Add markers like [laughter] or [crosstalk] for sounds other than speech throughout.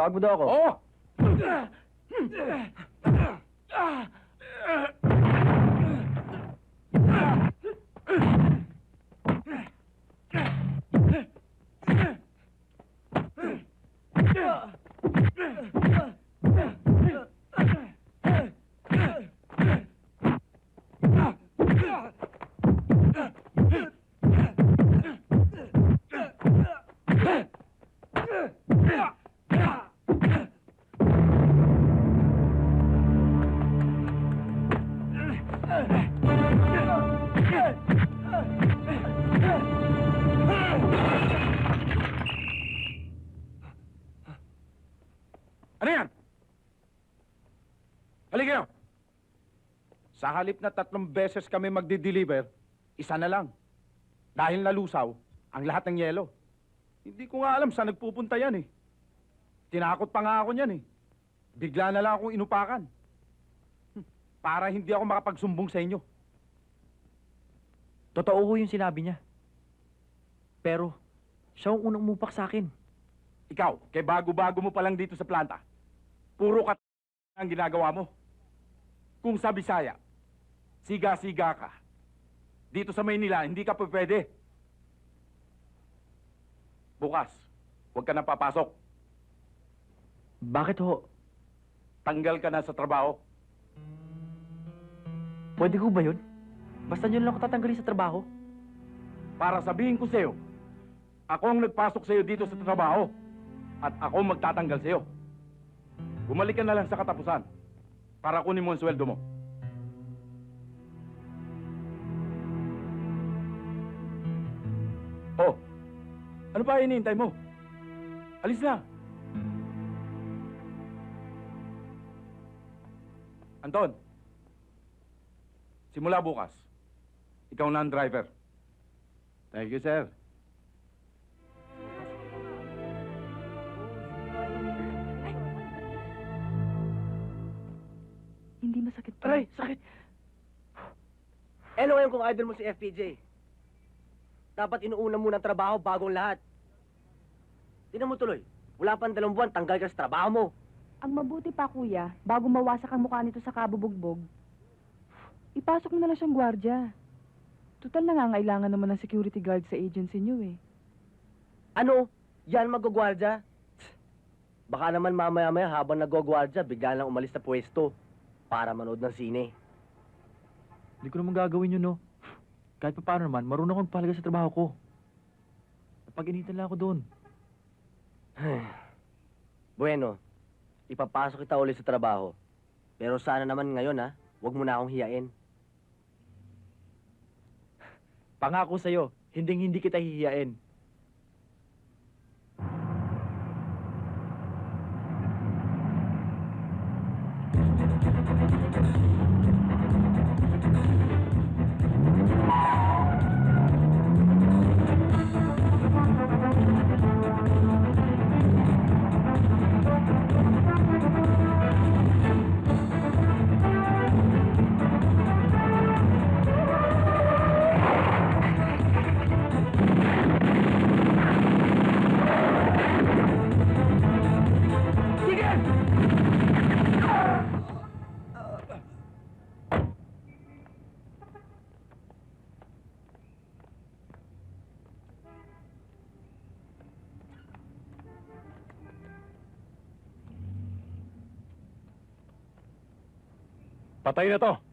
Tawag mo daw ako. Oo! Ano yan? Halika kayo! Sa halip na tatlong beses kami magdi-deliver, isa na lang. Dahil nalusaw ang lahat ng yelo. Hindi ko nga alam saan nagpupunta yan eh. Tinakot pa nga ako niyan eh. Bigla na lang akong inupakan. Para hindi ako makapagsumbong sa inyo. Totoo ho yung sinabi niya. Pero, siya ang unang umupak sa akin. Ikaw, kay bago-bago mo pa lang dito sa planta. Puro kat ang ginagawa mo. Kung sa Bisaya, siga-siga ka. Dito sa Maynila, hindi ka pa pwede. Bukas, huwag ka nang papasok. Bakit ho? Tanggal ka na sa trabaho. Pwede ho ba yun? Basta yun lang ako tatanggalin sa trabaho. Para sabihin ko sa'yo, ako ang nagpasok sa'yo dito sa trabaho. At ako ang magtatanggal sa'yo. Bumalik ka na lang sa katapusan para kunin mo ang sweldo mo. Oh, ano pa hinihintay mo? Alis na. Anton, simula bukas, ikaw na ang driver. Thank you, sir. Hindi masakit pa. Aray, sakit! Eh, ano ngayon kung idol mo si FPJ? Dapat inuuna muna ang trabaho bagong lahat. Tinan mo tuloy, wala pang dalawang buwan, tanggal ka sa trabaho mo. Ang mabuti pa, kuya, bago mawasak ang mukha nito sa kabubugbog, ipasok mo na lang siyang gwardya. Total nangangailangan naman ng security guard sa agency niyo eh. Ano? Yan magugwardya? Tsk, Baka naman mamaya-maya habang nagugwardya, bigla lang umalis sa pwesto para manood ng sine. Hindi ko naman gagawin yun, no? Kahit pa paano naman, marunong akong palaga sa trabaho ko. Napag-initan lang ako doon. [sighs] bueno, ipapasok kita ulit sa trabaho. Pero sana naman ngayon ha, huwag mo na akong hiyain. Pangako sa'yo, hinding-hindi kita hihiyain. Patay na to.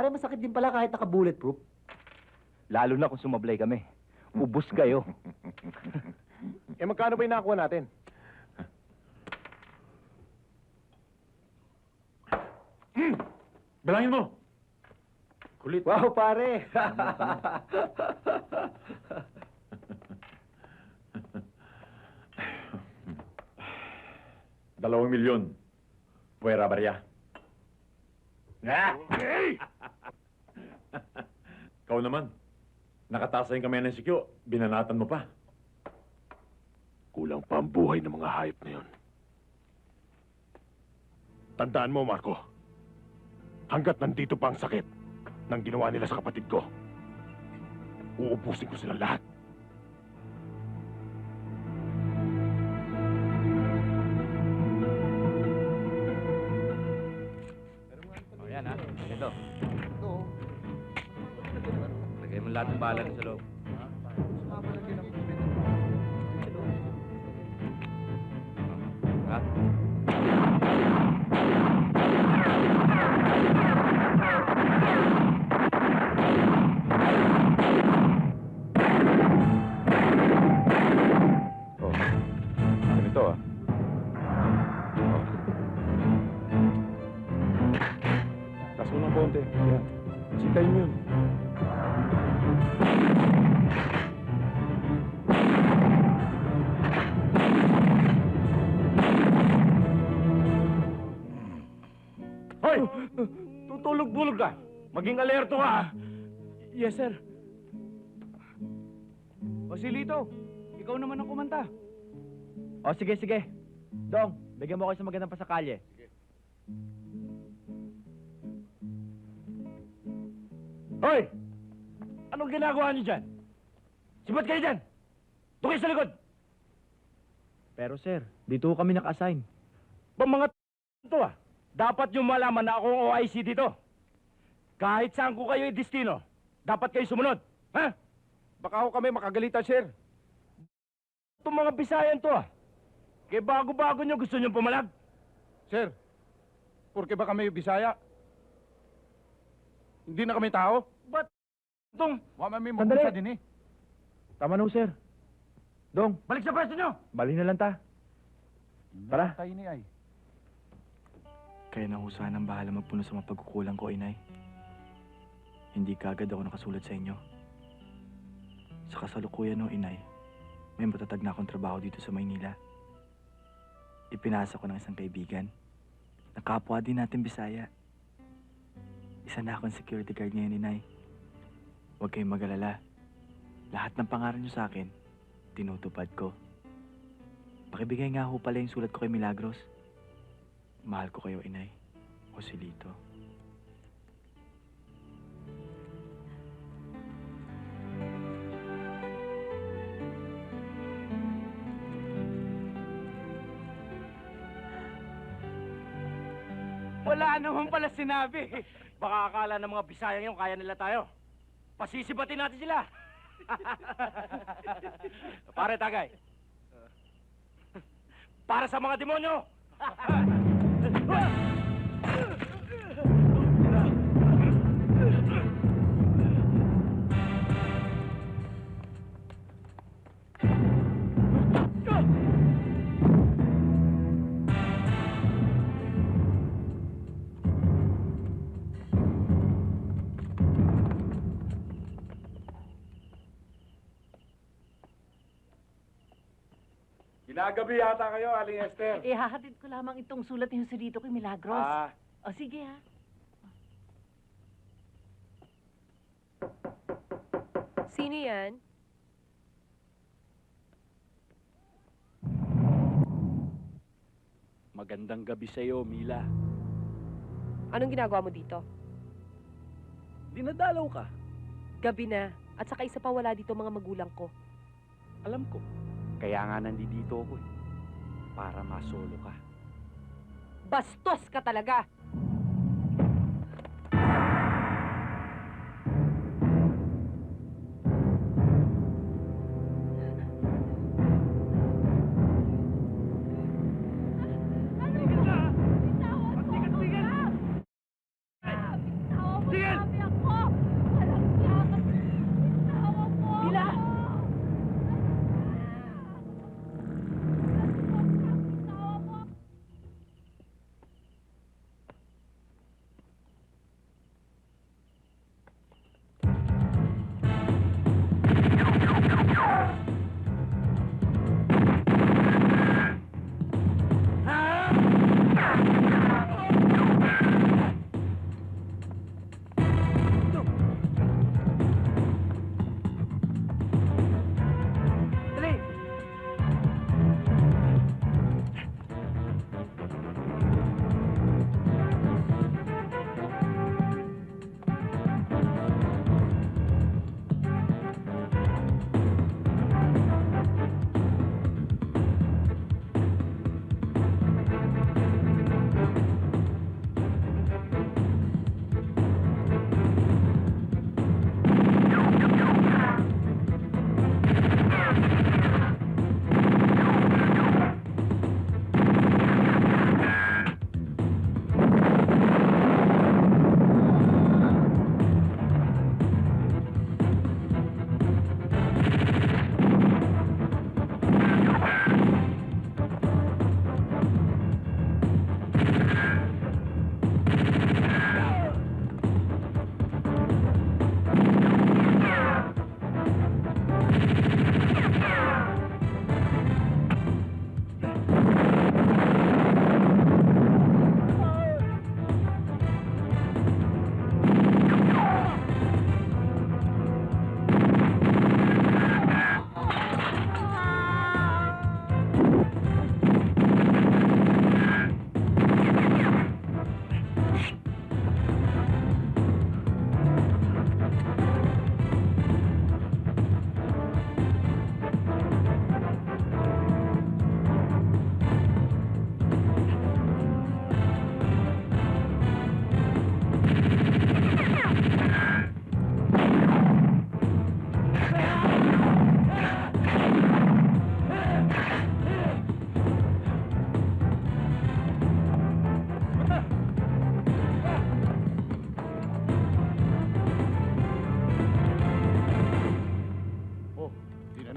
Pare, masakit din pala kahit naka-bulletproof. Lalo na kung sumablay kami. Ubus kayo. [laughs] Eh, magkano ba yung nakuha natin? Bilangin mo! Kulit. Wow, pare! Dalawang milyon. Puwera barya. [laughs] Ikaw naman. Nakatasa yung kamay ng sikyo. Binanatan mo pa. Kulang pa ang buhay ng mga hayop na yun. Tandaan mo, Marco. Hanggat nandito pa ang sakit ng ginawa nila sa kapatid ko, uubusin ko sila lahat. Lahat ng bala sa loob. Ha? Oh. Ganito ah. Oh. Taas mo ng konti. Yan. Sitayin yun. Tutulog-bulog ka! Maging alerto ka! Yes, sir. O si Lito, ikaw naman ang kumanta. O sige, sige. Dong, bigyan mo ako sa magandang pasakalye. Hoy! Anong ginagawa niyo dyan? Sibat kayo dyan! Kayo sa likod! Pero sir, dito kami naka-assign. Ba mga to ah? Dapat yung malaman na ako ang OIC dito. Kahit saan ko kayo i-destino, dapat kayo sumunod. Ha? Baka ako kami makagalitan, sir. Itong mga Bisayan to ah. Kaya bago-bago nyo gusto nyo pumalag. Sir, porke ba kami Bisaya? Hindi na kami tao? Ba't itong Wala may Sandali. din eh. Tama na ho, sir. Dong, balik sa pwesto nyo? bali na lang ta. Tara. Tayo ni ay. Kaya na ho sana ang bahala magpuno sa mga pagkukulang ko, inay. Hindi kagad ako nakasulat sa inyo. Sa kasalukuyan no, inay, may matatag na akong trabaho dito sa Maynila. Ipinasa ko ng isang kaibigan. Nakapwa din natin Bisaya. Isa na akong security guard ngayon, inay. Huwag kayong mag-alala. Lahat ng pangaran niyo sa akin, tinutupad ko. Pakibigay nga ho pala yung sulat ko kay Milagros. Mahal ko kayo, inay. Joselito. Wala naman pala sinabi. Baka akala ng mga Bisayang yung kaya nila tayo. Pasisibatin natin sila. [laughs] Pare, tagay. Para sa mga demonyo! [laughs] Ginagabi yata kayo, Aling Esther. Ihahatid ko lamang itong sulat ni Joselito kay Milagros. Ah, O sige ha. Sino yan? Magandang gabi sa'yo, Mila. Anong ginagawa mo dito? Dinadalaw ka. Gabi na. At saka isa pa wala dito mga magulang ko. Alam ko. Kaya nga nandito ako eh. Para masolo ka. Bastos ka talaga!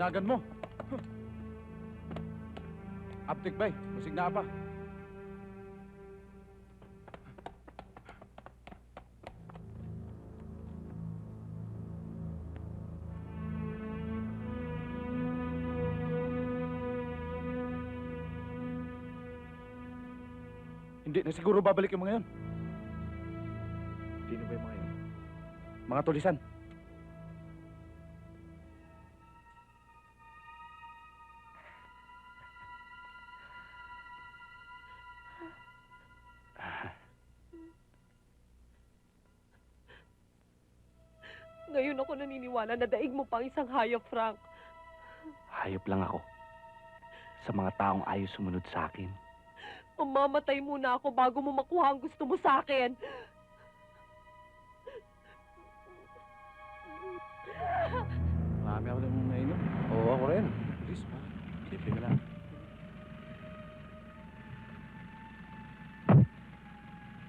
Nanagan mo. Aptik bay, musig na pa. Hindi na siguro babalik yung mga yun. Sino ba yung mga yun? Mga tulisan. Naniniwala na daig mo pang isang hayop, Frank. Hayop lang ako. Sa mga taong ayaw sumunod sa akin. Mamamatay muna ako bago mo makuha ang gusto mo sa akin. Marami ako lang nainom. Oo, ako rin. Please, pa. Simple ka lang.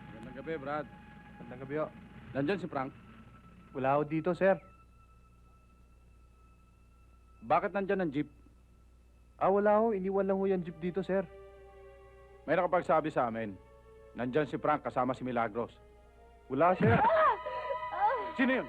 Magandang gabi, Brad. Magandang gabi ho. Nandyan si Frank. Wala ho dito, sir. Bakit nandyan ang jeep? Ah, wala ho. Iniwan lang ho yung jeep dito, sir. May nakapagsabi sa amin. Nandyan si Frank kasama si Milagros. Wala, sir. Sino yun?